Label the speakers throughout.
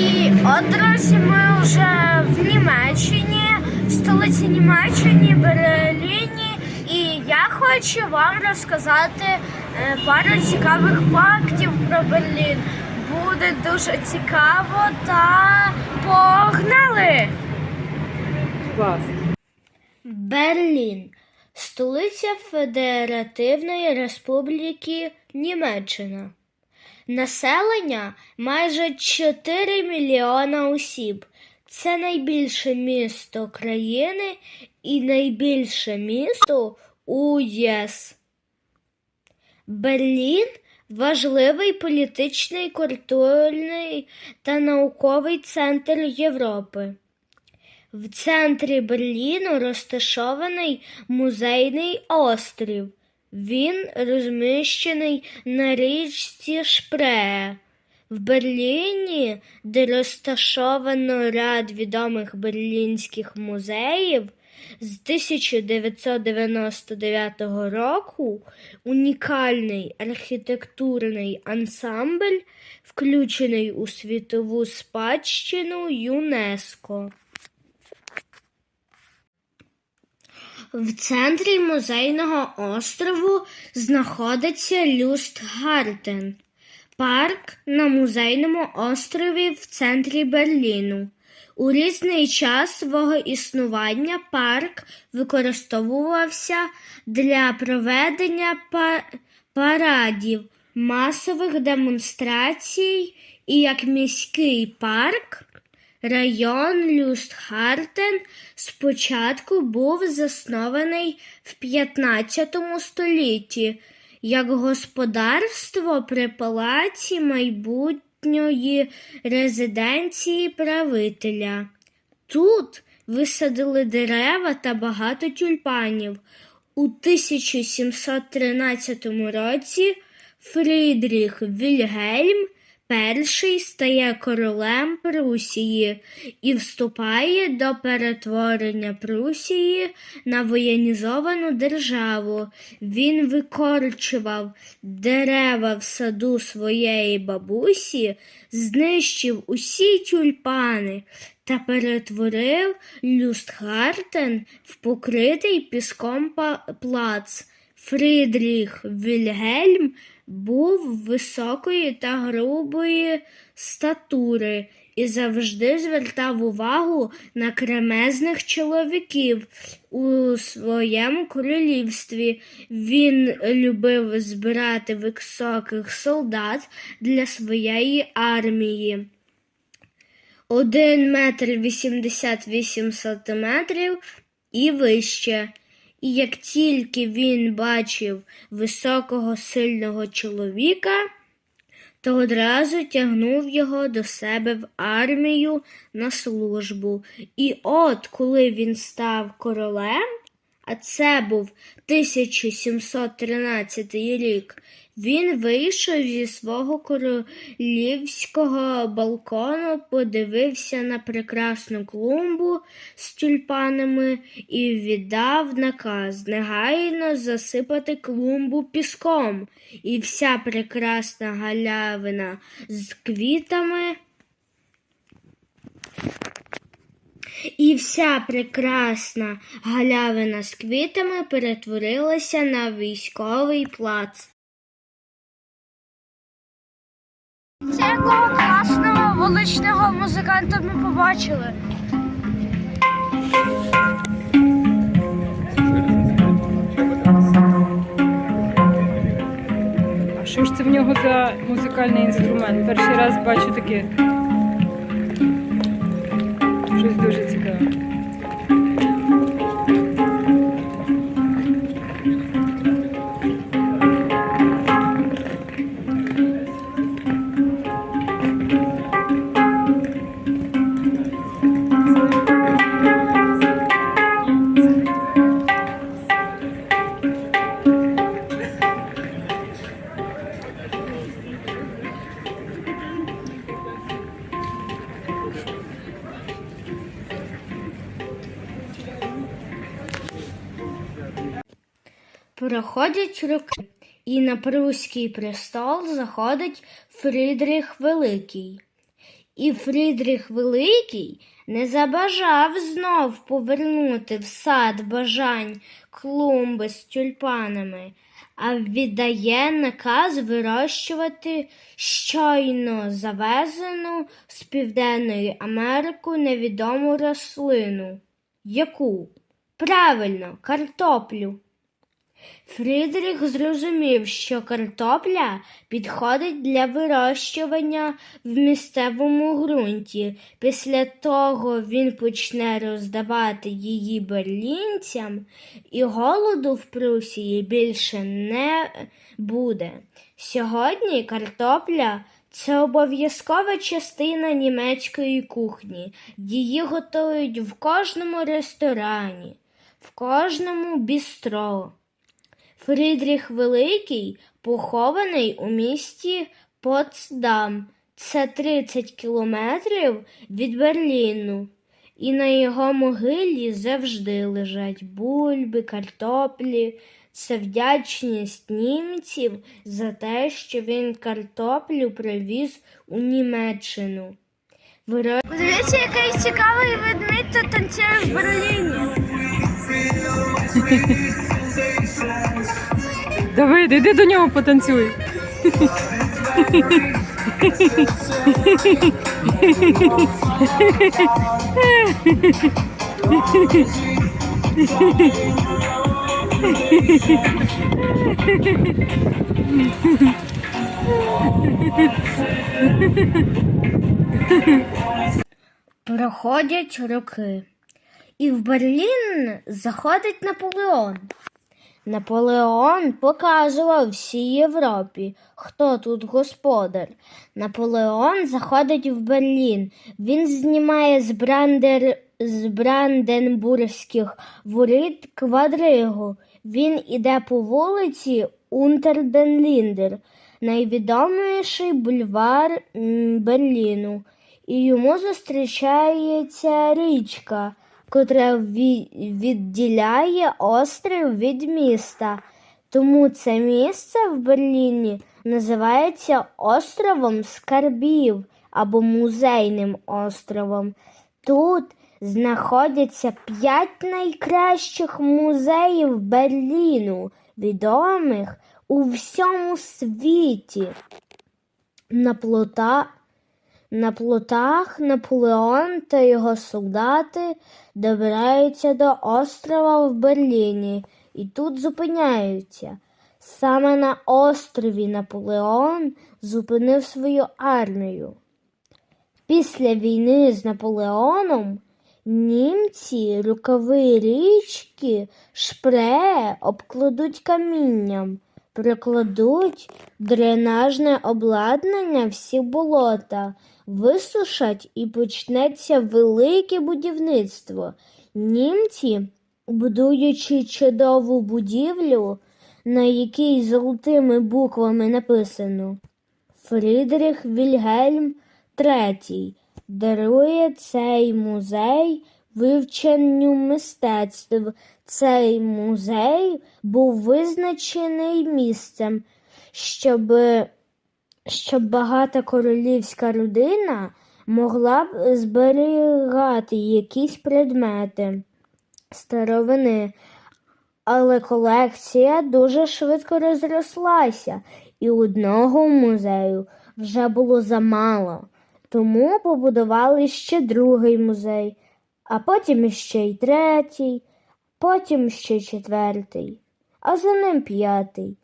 Speaker 1: І от, друзі, ми вже в Німеччині, в столиці Німеччині, Берліні. І я хочу вам розказати е, пару цікавих фактів про Берлін. Буде дуже цікаво та погнали!
Speaker 2: Клас.
Speaker 1: Берлін столиця Федеративної Республіки Німеччина. Населення майже 4 мільйона осіб. Це найбільше місто країни і найбільше місто у ЄС. Берлін важливий політичний, культурний та науковий центр Європи. В центрі Берліну розташований музейний острів. Він розміщений на річці Шпрее. В Берліні, де розташовано ряд відомих берлінських музеїв, з 1999 року унікальний архітектурний ансамбль, включений у світову спадщину ЮНЕСКО. В центрі музейного острову знаходиться Люстгартен, парк на музейному острові в центрі Берліну. У різний час свого існування парк використовувався для проведення па- парадів, масових демонстрацій і як міський парк. Район Люстгартен спочатку був заснований в 15 столітті як господарство при палаці майбутньої резиденції правителя. Тут висадили дерева та багато тюльпанів. У 1713 році Фрідріх Вільгельм перший стає королем Прусії і вступає до перетворення Прусії на воєнізовану державу. Він викорчував дерева в саду своєї бабусі, знищив усі тюльпани та перетворив Люстгартен в покритий піском плац. Фрідріх Вільгельм був високої та грубої статури і завжди звертав увагу на кремезних чоловіків у своєму королівстві. Він любив збирати високих солдат для своєї армії. Один метр вісімдесят вісім сантиметрів і вище. І як тільки він бачив високого сильного чоловіка, то одразу тягнув його до себе в армію на службу. І от коли він став королем, а це був 1713 рік, він вийшов зі свого королівського балкону, подивився на прекрасну клумбу з тюльпанами і віддав наказ негайно засипати клумбу піском, і вся прекрасна галявина з квітами. І вся прекрасна галявина з квітами перетворилася на військовий плац. Якого класного вуличного музиканта ми побачили.
Speaker 2: А що ж це в нього за музикальний інструмент? Перший раз бачу таке. Щось дуже
Speaker 1: Amen. Роки, і на Пруський престол заходить Фрідріх Великий. І Фрідріх Великий не забажав знов повернути в сад бажань клумби з тюльпанами, а віддає наказ вирощувати щойно завезену з Південної Америки невідому рослину. Яку? Правильно, картоплю. Фрідріх зрозумів, що картопля підходить для вирощування в місцевому ґрунті. Після того він почне роздавати її берлінцям, і голоду в Прусії більше не буде. Сьогодні картопля це обов'язкова частина німецької кухні. Її готують в кожному ресторані, в кожному бістро. Фрідріх Великий похований у місті Потсдам. Це 30 кілометрів від Берліну. І на його могилі завжди лежать бульби, картоплі. Це вдячність німців за те, що він картоплю привіз у Німеччину. Виро- Подивіться, який цікавий ведмідь танцює в Берліні.
Speaker 2: Давид, іди до нього потанцюй.
Speaker 1: Проходять роки, і в Берлін заходить Наполеон. Наполеон показував всій Європі, хто тут господар. Наполеон заходить в Берлін. Він знімає з, Брандер... з Бранденбурзьких воріт квадригу. Він іде по вулиці Унтерден-Ліндер, найвідоміший бульвар Берліну. І йому зустрічається річка, котра відділяє острів від міста. Тому це місце в Берліні називається островом скарбів або музейним островом. Тут знаходяться п'ять найкращих музеїв Берліну, відомих у всьому світі. На плота на плотах Наполеон та його солдати добираються до острова в Берліні і тут зупиняються. Саме на острові Наполеон зупинив свою армію. Після війни з Наполеоном німці рукави річки Шпре обкладуть камінням, прикладуть дренажне обладнання всі болота, висушать і почнеться велике будівництво. Німці, будуючи чудову будівлю, на якій золотими буквами написано Фрідріх Вільгельм III дарує цей музей вивченню мистецтв. Цей музей був визначений місцем, щоб, щоб багата королівська родина могла б зберігати якісь предмети старовини. Але колекція дуже швидко розрослася, і одного музею вже було замало. Тому побудували ще другий музей, а потім ще й третій, потім ще четвертий, а за ним п'ятий.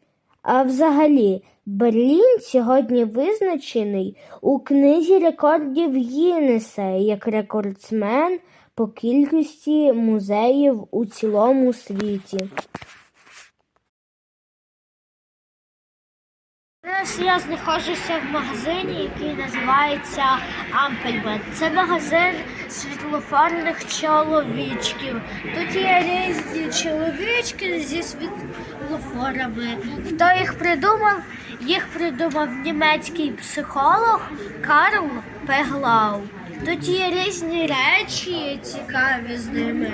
Speaker 1: А взагалі, Берлін сьогодні визначений у книзі рекордів Гіннеса як рекордсмен по кількості музеїв у цілому світі. Зараз я знаходжуся в магазині, який називається Ампельман. Це магазин світлофорних чоловічків. Тут є різні чоловічки зі світлофорами. Хто їх придумав? Їх придумав німецький психолог Карл Пеглау. Тут є різні речі цікаві з ними.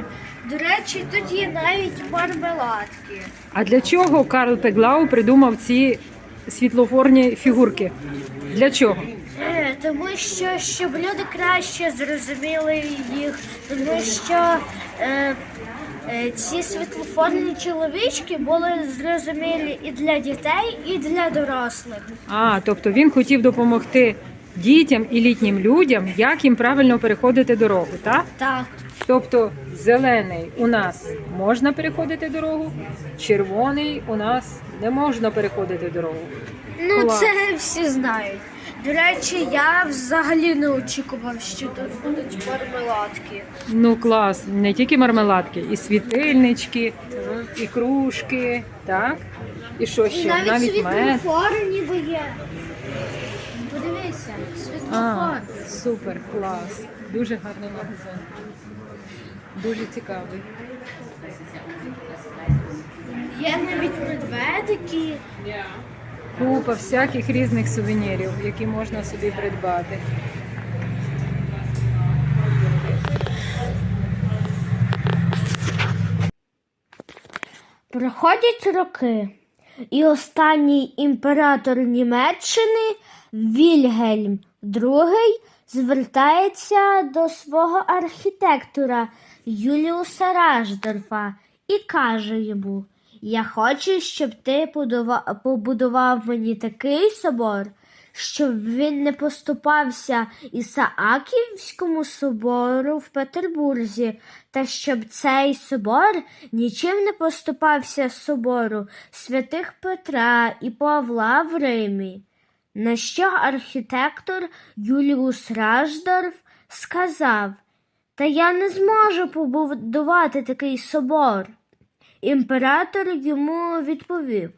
Speaker 1: До речі, тут є навіть мармеладки.
Speaker 2: А для чого Карл Пеглау придумав ці світлофорні фігурки? Для чого?
Speaker 1: Е, тому що щоб люди краще зрозуміли їх, тому що е, е, ці світлофорні чоловічки були зрозумілі і для дітей, і для дорослих.
Speaker 2: А, тобто він хотів допомогти дітям і літнім людям, як їм правильно переходити дорогу, так?
Speaker 1: Так.
Speaker 2: Тобто зелений у нас можна переходити дорогу, червоний у нас не можна переходити дорогу.
Speaker 1: Ну,
Speaker 2: Клас.
Speaker 1: це всі знають. До речі, я взагалі не очікував, що тут будуть мармеладки.
Speaker 2: Ну клас, не тільки мармеладки, і світильнички, і кружки, так? І що ще?
Speaker 1: Навіть,
Speaker 2: Навіть мед.
Speaker 1: світлофори ніби є. Подивися,
Speaker 2: А, супер, клас. Дуже гарний магазин. Дуже цікавий.
Speaker 1: Є навіть медведики.
Speaker 2: Купа всяких різних сувенірів, які можна собі придбати.
Speaker 1: Проходять роки, і останній імператор Німеччини Вільгельм II звертається до свого архітектора Юліуса Раждорфа і каже йому: Я хочу, щоб ти побудував мені такий собор, щоб він не поступався Ісааківському собору в Петербурзі, та щоб цей собор нічим не поступався собору святих Петра і Павла в Римі. На що архітектор Юліус Раждорф сказав: Та я не зможу побудувати такий собор. Імператор йому відповів: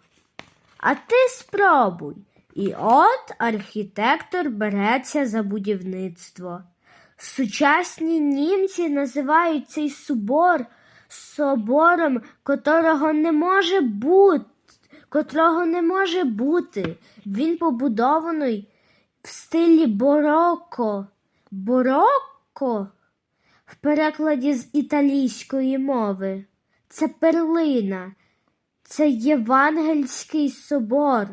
Speaker 1: А ти спробуй. І от архітектор береться за будівництво. Сучасні німці називають цей собор собором, котрого не може бути, котрого не може бути. Він побудований в стилі бароко. Бароко в перекладі з італійської мови. Це перлина, це євангельський собор.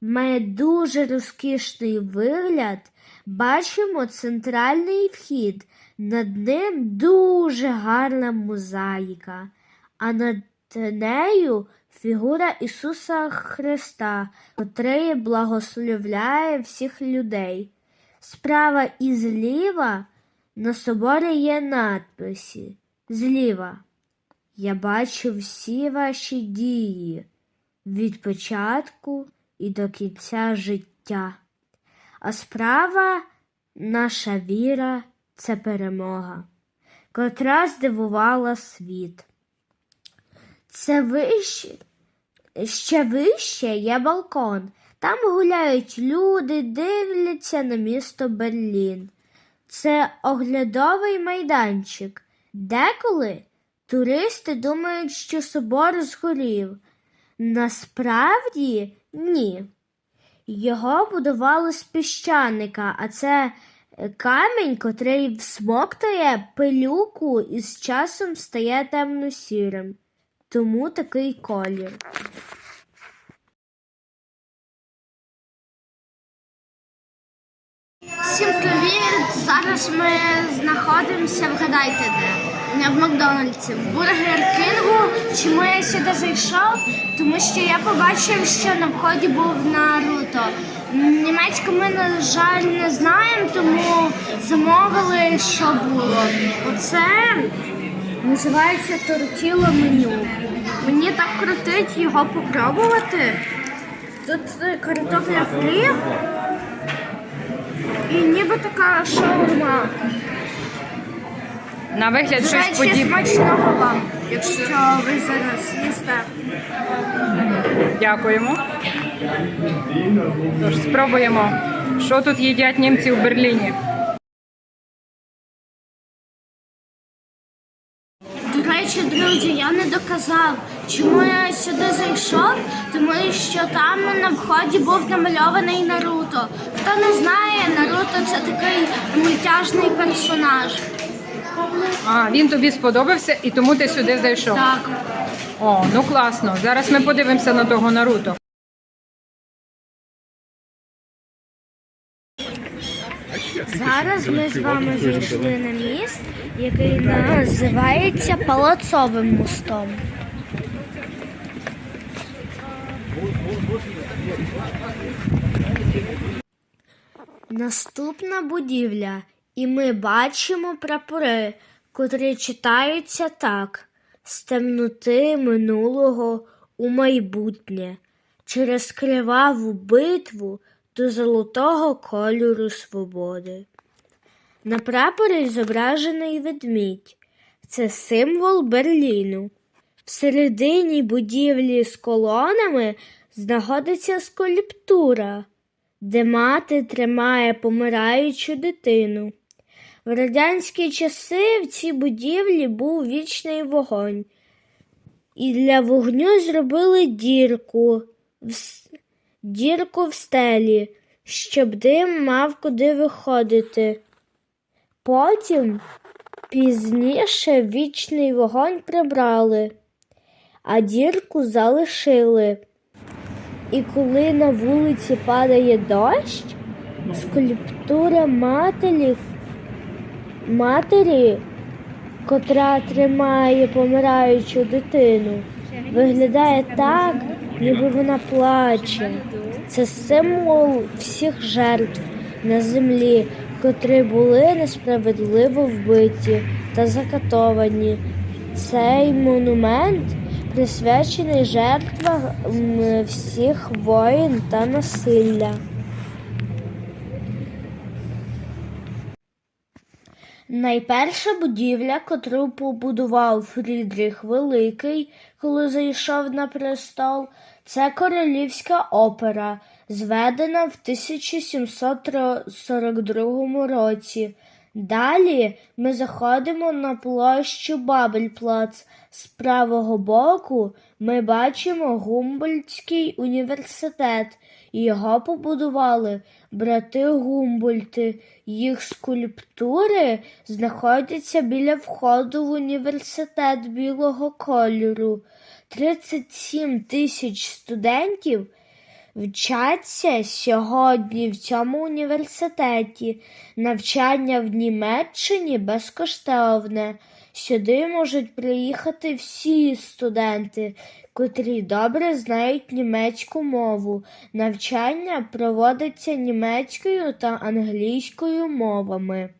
Speaker 1: Має дуже розкішний вигляд. Бачимо центральний вхід. Над ним дуже гарна мозаїка, а над нею фігура Ісуса Христа, котрий благословляє всіх людей. Справа і зліва на соборі є надписи. Зліва. Я бачу всі ваші дії від початку і до кінця життя. А справа наша віра це перемога, котра здивувала світ. Це вище, ще вище є балкон. Там гуляють люди, дивляться на місто Берлін. Це оглядовий майданчик. Деколи туристи думають, що собор згорів. Насправді ні. Його будували з піщаника, а це е, камінь, котрий всмоктує пилюку і з часом стає темно-сірим. Тому такий колір. Всім привіт! Зараз ми знаходимося, вгадайте де? В Макдональдсі, в Бургер Кінгу. Чому я сюди зайшов? Тому що я побачив, що на вході був Наруто. Німецьку ми, на жаль, не знаємо, тому замовили, що було. Оце називається тортіло меню. Мені так крутить його попробувати. Тут е, картопля фрі. І ніби така шаурма.
Speaker 2: На вигляд щось
Speaker 1: речі,
Speaker 2: подібне.
Speaker 1: смачного вам, якщо ви зараз їсте.
Speaker 2: Дякуємо. Тож спробуємо, що тут їдять німці у Берліні.
Speaker 1: Доказав, чому я сюди зайшов, тому що там на вході був намальований Наруто. Хто не знає, Наруто це такий мультяшний персонаж.
Speaker 2: А, він тобі сподобався і тому ти сюди зайшов.
Speaker 1: Так.
Speaker 2: О, ну класно. Зараз ми подивимося на того Наруто.
Speaker 1: Зараз ми з вами зайшли на міст, який називається Палацовим мостом. Наступна будівля, і ми бачимо прапори, котрі читаються так: з темноти минулого у майбутнє, через криваву битву до золотого кольору свободи. На прапорі зображений ведмідь. Це символ Берліну. Всередині будівлі з колонами знаходиться скульптура, де мати тримає помираючу дитину. В радянські часи в цій будівлі був вічний вогонь, і для вогню зробили дірку в, дірку в стелі, щоб дим мав куди виходити. Потім пізніше вічний вогонь прибрали, а дірку залишили. І коли на вулиці падає дощ, скульптура матері, матері, котра тримає помираючу дитину, виглядає так, ніби вона плаче. Це символ всіх жертв на землі, котрі були несправедливо вбиті та закатовані. Цей монумент присвячений жертвам всіх воїн та насилля. Найперша будівля, котру побудував Фрідріх Великий, коли зайшов на престол, це королівська опера, зведена в 1742 році. Далі ми заходимо на площу Бабельплац. З правого боку ми бачимо Гумбольдтський університет. Його побудували брати Гумбольти. Їх скульптури знаходяться біля входу в університет білого кольору. 37 тисяч студентів вчаться сьогодні в цьому університеті. Навчання в Німеччині безкоштовне. Сюди можуть приїхати всі студенти, котрі добре знають німецьку мову. Навчання проводиться німецькою та англійською мовами.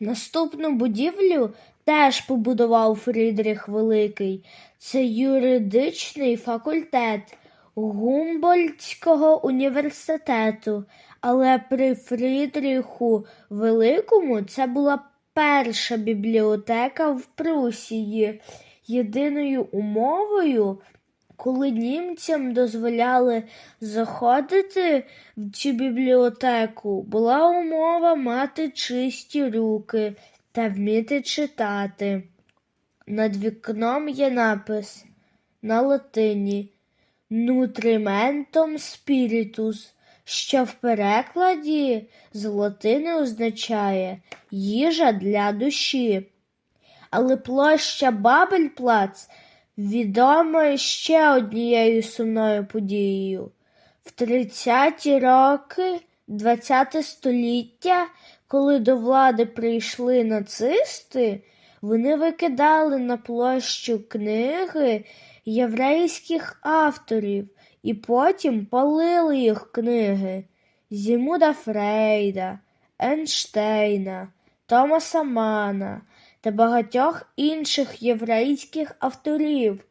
Speaker 1: Наступну будівлю теж побудував Фрідріх Великий. Це юридичний факультет Гумбольдтського університету. Але при Фрідріху Великому це була перша бібліотека в Прусії. Єдиною умовою, коли німцям дозволяли заходити в цю бібліотеку, була умова мати чисті руки та вміти читати. Над вікном є напис на латині Нутриментом спірітус, що в перекладі з латини означає їжа для душі. Але площа Бабельплац відома ще однією сумною подією. В 30-ті роки ХХ століття, коли до влади прийшли нацисти, вони викидали на площу книги єврейських авторів і потім палили їх книги Зімуда Фрейда, Ейнштейна, Томаса Мана та багатьох інших єврейських авторів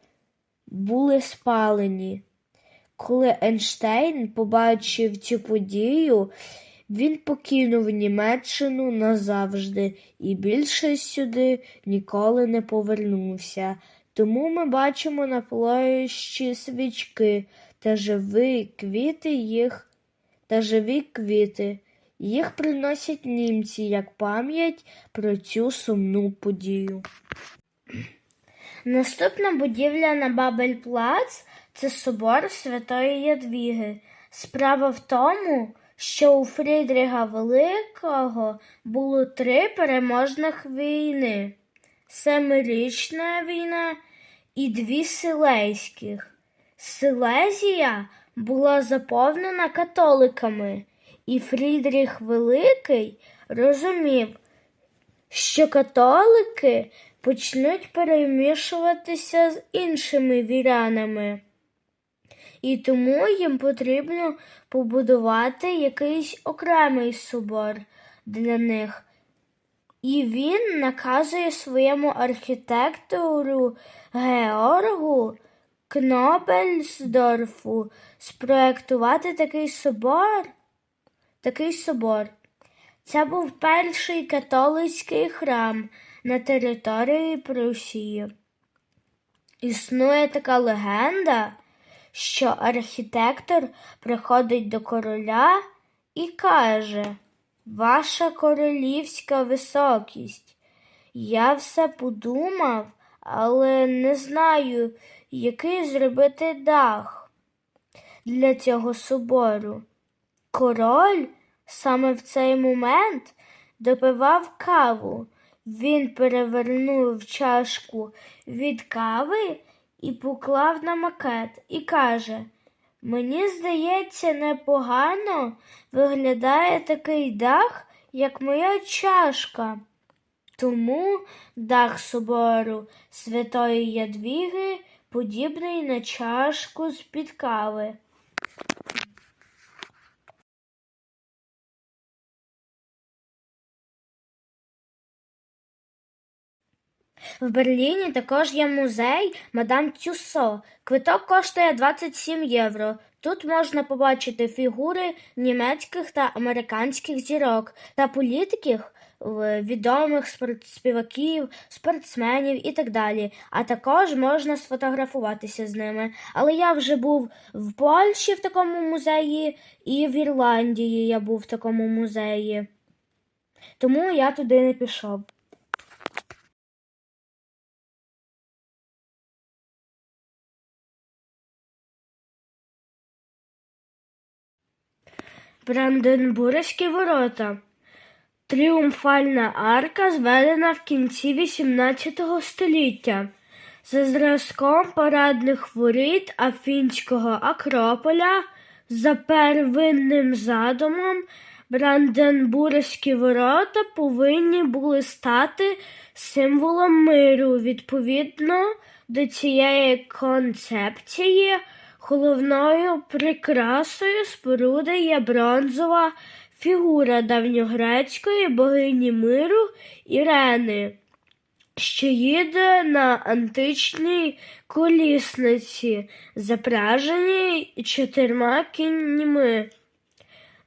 Speaker 1: були спалені. Коли Ейнштейн побачив цю подію, він покинув Німеччину назавжди і більше сюди ніколи не повернувся. Тому ми бачимо на площі свічки та живі квіти їх та живі квіти. Їх приносять німці як пам'ять про цю сумну подію. Наступна будівля на Бабельплац це собор Святої Ядвіги. Справа в тому, що у Фрідріга Великого було три переможних війни: Семирічна війна і дві Силейських. Силезія була заповнена католиками, і Фрідріх Великий розумів, що католики почнуть перемішуватися з іншими вірянами, і тому їм потрібно побудувати якийсь окремий собор для них. І він наказує своєму архітектору Георгу Кнобельсдорфу спроектувати такий собор. Такий собор. Це був перший католицький храм на території Прусії. Існує така легенда, що архітектор приходить до короля і каже Ваша королівська високість, я все подумав, але не знаю, який зробити дах для цього собору. Король саме в цей момент допивав каву. Він перевернув чашку від кави і поклав на макет і каже Мені здається, непогано виглядає такий дах, як моя чашка. Тому дах собору Святої Ядвіги подібний на чашку з-під кави. В Берліні також є музей Мадам Тюссо. Квиток коштує 27 євро. Тут можна побачити фігури німецьких та американських зірок та політиків, відомих співаків, спортсменів і так далі. А також можна сфотографуватися з ними. Але я вже був в Польщі в такому музеї, і в Ірландії я був в такому музеї. Тому я туди не пішов. Бранденбурзькі ворота. Тріумфальна арка зведена в кінці XVIII століття. За зразком парадних воріт Афінського Акрополя за первинним задумом Бранденбурзькі ворота повинні були стати символом миру. Відповідно до цієї концепції головною прикрасою споруди є бронзова фігура давньогрецької богині миру Ірени, що їде на античній колісниці, запряженій чотирма кіньми.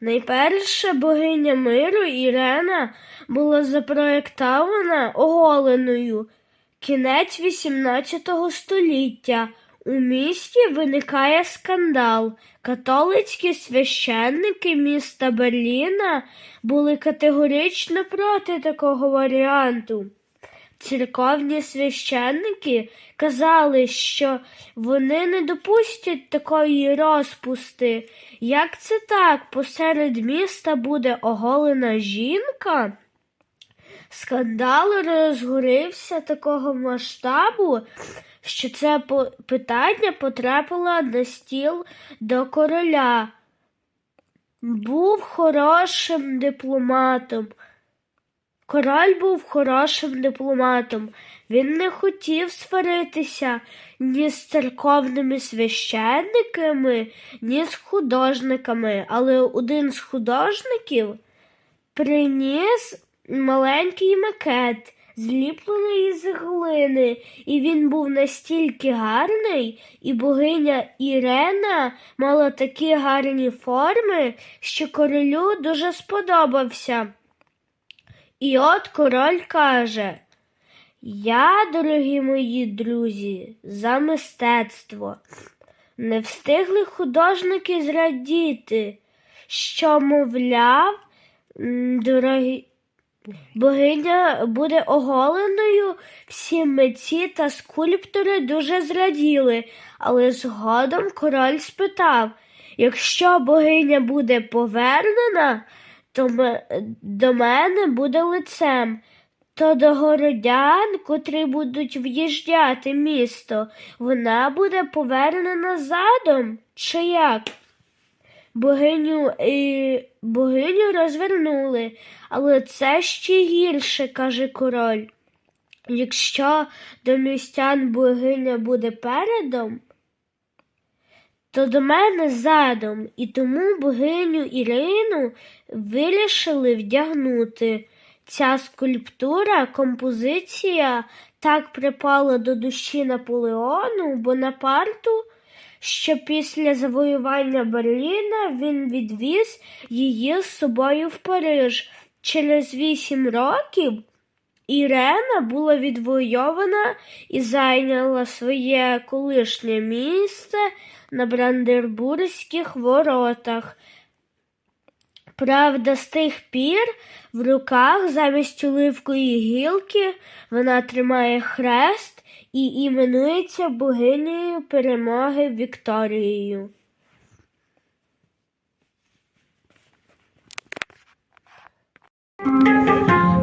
Speaker 1: Найперша богиня миру Ірена була запроєктована оголеною кінець XVIII століття. У місті виникає скандал. Католицькі священники міста Берліна були категорично проти такого варіанту. Церковні священники казали, що вони не допустять такої розпусти. Як це так? Посеред міста буде оголена жінка? Скандал розгорівся такого масштабу, що це питання потрапило на стіл до короля. Був хорошим дипломатом. Король був хорошим дипломатом. Він не хотів сваритися ні з церковними священниками, ні з художниками, але один з художників приніс маленький макет, зліплений з глини, і він був настільки гарний, і богиня Ірена мала такі гарні форми, що королю дуже сподобався. І от король каже: Я, дорогі мої друзі, за мистецтво. Не встигли художники зрадіти, що, мовляв, дорогі, богиня буде оголеною, всі митці та скульптори дуже зраділи, але згодом король спитав, якщо богиня буде повернена, то до мене буде лицем, то до городян, котрі будуть в'їжджати місто, вона буде повернена задом, чи як? Богиню, і богиню розвернули, але це ще гірше, каже король. Якщо до містян богиня буде передом, то до мене задом, і тому богиню Ірину вирішили вдягнути. Ця скульптура, композиція так припала до душі Наполеону Бонапарту, що після завоювання Берліна він відвіз її з собою в Париж. Через вісім років Ірена була відвойована і зайняла своє колишнє місце на Брандербурзьких воротах. Правда, з тих пір в руках замість оливкової гілки вона тримає хрест і іменується богинею перемоги Вікторією.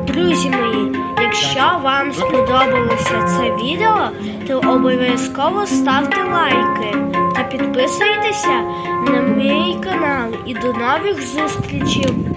Speaker 1: Друзі мої, якщо вам сподобалося це відео, то обов'язково ставте лайки та підписуйтеся на мій канал. І до нових зустрічей!